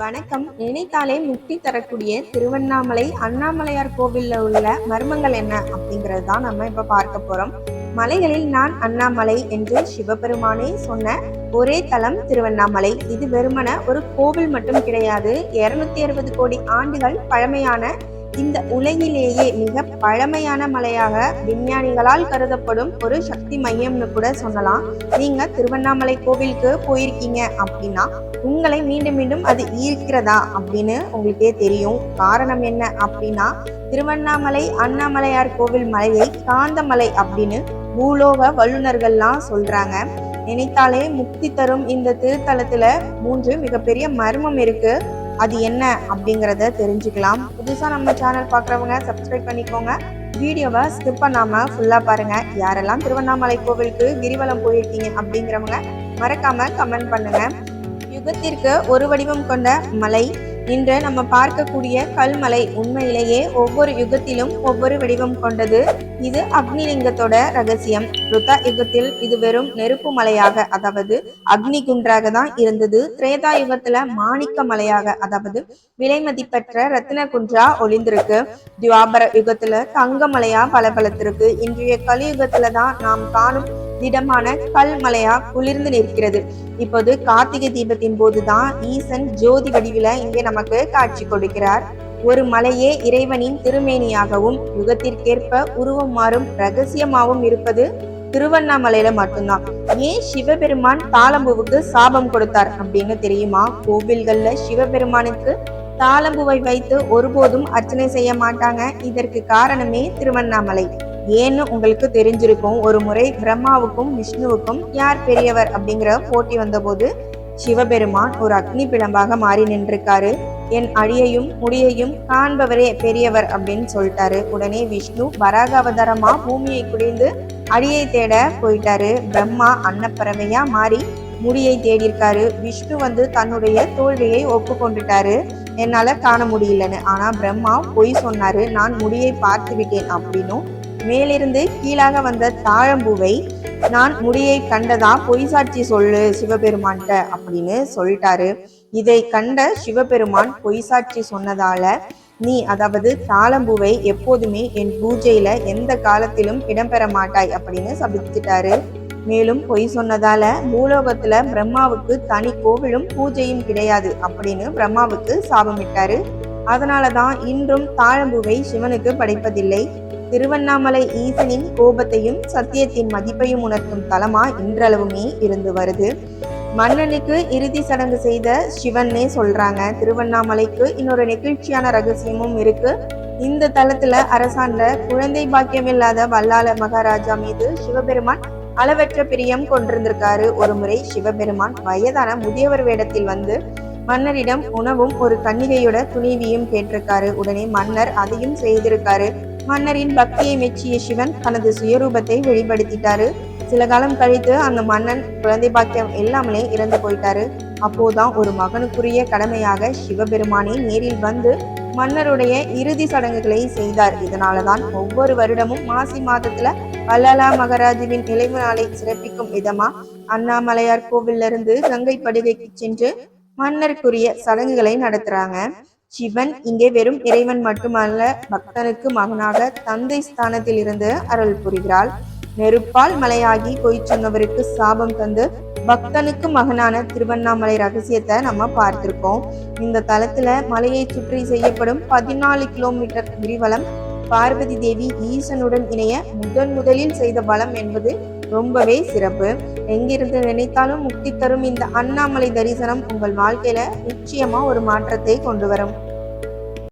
வணக்கம். நினைத்தாலே முக்தி தரக்கூடிய திருவண்ணாமலை அண்ணாமலையார் கோவில்ல உள்ள மர்மங்கள் என்ன அப்படிங்கிறது தான் நம்ம இப்ப பார்க்க போறோம். மலைகளில் நான் அண்ணாமலை என்று சிவபெருமானே சொன்ன ஒரே தலம் திருவண்ணாமலை. இது வெறுமன ஒரு கோவில் மட்டும் கிடையாது. இருநூத்தி அறுபது கோடி ஆண்டுகள் பழமையான இந்த உலகிலேயே மிக பழமையான மலையாக விஞ்ஞானிகளால் கருதப்படும் ஒரு சக்தி மையம்னு கூட சொல்லலாம். நீங்க திருவண்ணாமலை கோவிலுக்கு போயிருக்கீங்க அப்படின்னா உங்களை மீண்டும் மீண்டும் அது ஈர்க்கிறதா அப்படின்னு உங்களுக்கே தெரியும். காரணம் என்ன அப்படின்னா திருவண்ணாமலை அண்ணாமலையார் கோவில் மலையை காந்தமலை அப்படின்னு பூலோக வல்லுநர்கள்லாம் சொல்றாங்க. நினைத்தாலே முக்தி தரும் இந்த திருத்தலத்துல மூன்று மிகப்பெரிய மர்மம் இருக்கு. அது என்ன அப்படிங்கிறத தெரிஞ்சுக்கலாம். புதுசாக நம்ம சேனல் பார்க்குறவங்க சப்ஸ்கிரைப் பண்ணிக்கோங்க. வீடியோவை ஸ்கிப் பண்ணாமல் ஃபுல்லாக பாருங்கள் யாரெல்லாம் திருவண்ணாமலை கோவிலுக்கு கிரிவலம் போயிருக்கீங்க அப்படிங்கிறவங்க மறக்காமல் கமெண்ட் பண்ணுங்கள் யுகத்திற்கு ஒரு வடிவம் கொண்ட மலை இன்று நம்ம பார்க்கக்கூடிய கல்மலை உண்மையிலேயே ஒவ்வொரு யுகத்திலும் ஒவ்வொரு வடிவம் கொண்டது. இது அக்னிலிங்கத்தோட ரகசியம். ருதா யுகத்தில் இது வெறும் நெருப்பு மலையாக அதாவது அக்னி குன்றாக தான் இருந்தது. திரேதா யுகத்துல மாணிக்க மலையாக அதாவது விலை மதிப்பெற்ற ரத்தின குன்றா ஒளிந்திருக்கு. துவாபர யுகத்துல தங்க மலையா பளபளத்திருக்கு. இன்றைய கலியுகத்துல தான் நாம் காணும் திடமான கல்மலையா குளிர்ந்து நிற்கிறது. இப்போது கார்த்திகை தீபத்தின் போதுதான் ஈசன் ஜோதி வடிவில இங்கே நமக்கு காட்சி கொடுக்கிறார். ஒரு மலையே இறைவனின் திருமேனியாகவும் யுகத்திற்கேற்ப உருவம் மாறும் ரகசியமாகவும் இருப்பது திருவண்ணாமலையில மட்டும்தான். ஏன் சிவபெருமான் தாளம்பூவுக்கு சாபம் கொடுத்தார் அப்படின்னு தெரியுமா? கோவில்கள்ல சிவபெருமானுக்கு தாளம்பூவை வைத்து ஒருபோதும் அர்ச்சனை செய்ய மாட்டாங்க. இதற்கு காரணமே திருவண்ணாமலை. ஏன்னு உங்களுக்கு தெரிஞ்சிருக்கும். ஒரு முறை பிரம்மாவுக்கும் விஷ்ணுவுக்கும் யார் பெரியவர் அப்படிங்கிற போட்டி வந்தபோது சிவபெருமான் ஒரு அக்னி பிழம்பாக மாறி நின்றிருக்காரு. என் அடியையும் முடியையும் காண்பவரே பெரியவர் அப்படின்னு சொல்லிட்டாரு. உடனே விஷ்ணு வராக அவதாரமா பூமியை குடிந்து அடியை தேட போயிட்டாரு. பிரம்மா அன்னப்பறவையா மாறி முடியை தேடியிருக்காரு. விஷ்ணு வந்து தன்னுடைய தோல்வியை ஒப்புக்கொண்டுட்டாரு. என்னால காண முடியலன்னு. ஆனா பிரம்மா பொய் சொன்னாரு. நான் முடியை பார்த்து விட்டேன் அப்படின்னும் மேலிருந்து கீழாக வந்த தாழம்பூவை நான் முடியை கண்டதா? பொய் சாட்சி சொல்லு சிவபெருமான்கிட்ட அப்படின்னு சொல்லிட்டாரு. இதை கண்ட சிவபெருமான் பொய் சாட்சி சொன்னதால நீ அதாவது தாளம்பூவை எப்போதுமே என் பூஜையில எந்த காலத்திலும் இடம்பெற மாட்டாய் அப்படின்னு சபித்துட்டாரு. மேலும் பொய் சொன்னதால பூலோகத்துல பிரம்மாவுக்கு தனி கோவிலும் பூஜையும் கிடையாது அப்படின்னு பிரம்மாவுக்கு சாபமிட்டாரு. அதனால தான் இன்றும் தாழம்பூவை சிவனுக்கு படைப்பதில்லை. திருவண்ணாமலை ஈசனின் கோபத்தையும் சத்தியத்தின் மதிப்பையும் உணர்த்தும் தலமா இன்றளவுமே இருந்து வருது. மன்னனுக்கு இறுதி சடங்கு செய்த சிவன்னே சொல்றாங்க. திருவண்ணாமலைக்கு இன்னொரு நெகிழ்ச்சியான ரகசியமும் இருக்கு. இந்த தளத்துல அரசாண்ட குழந்தை பாக்கியம் இல்லாத வல்லாள மகாராஜா மீது சிவபெருமான் அளவற்ற பிரியம் கொண்டிருந்திருக்காரு. ஒரு முறை சிவபெருமான் வயதான முதியவர் வேடத்தில் வந்து மன்னரிடம் உணவும் ஒரு கன்னிகையோட துணிவியும் கேட்டிருக்காரு. உடனே மன்னர் அதையும் செய்திருக்காரு. மன்னரின் பக்தியை மெச்சிய சிவன் தனது சுயரூபத்தை வெளிப்படுத்திட்டாரு. சில காலம் கழித்து அந்த மன்னன் குழந்தை பாக்கியம் இல்லாமலே இறந்து போயிட்டாரு. அப்போதான் ஒரு மகனுக்குரிய கடமையாக சிவபெருமானே நேரில் வந்து மன்னருடைய இறுதி சடங்குகளை செய்தார். இதனாலதான் ஒவ்வொரு வருடமும் மாசி மாதத்துல வல்லாலா மகராஜுவின் நினைவு நாளை சிறப்பிக்கும் விதமா அண்ணாமலையார் கோவிலிருந்து கங்கை படுகைக்கு சென்று மன்னருக்குரிய சடங்குகளை நடத்துறாங்க. சிவன் இங்கே வெறும் இறைவன் மட்டுமல்ல பக்தனுக்கு மகனாக தந்தை ஸ்தானத்தில் இருந்து அருள் புரிகிறாள். நெருப்பால் மலையாகி பொய் சொன்னவருக்கு சாபம் தந்து பக்தனுக்கு மகனான திருவண்ணாமலை ரகசியத்தை நம்ம பார்த்திருக்கோம். இந்த தலத்துல மலையை சுற்றி செய்யப்படும் பதினாலு கிலோமீட்டர் கிரிவலம் பார்வதி தேவி ஈசனுடன் இணைய முதன் முதலில் செய்த வளம் என்பது ரொம்பவே சிறப்பு. எங்கிருந்து நினைத்தாலும் முக்தி தரும் இந்த அண்ணாமலை தரிசனம் உங்கள் வாழ்க்கையில நிச்சயமா ஒரு மாற்றத்தை கொண்டு வரும்.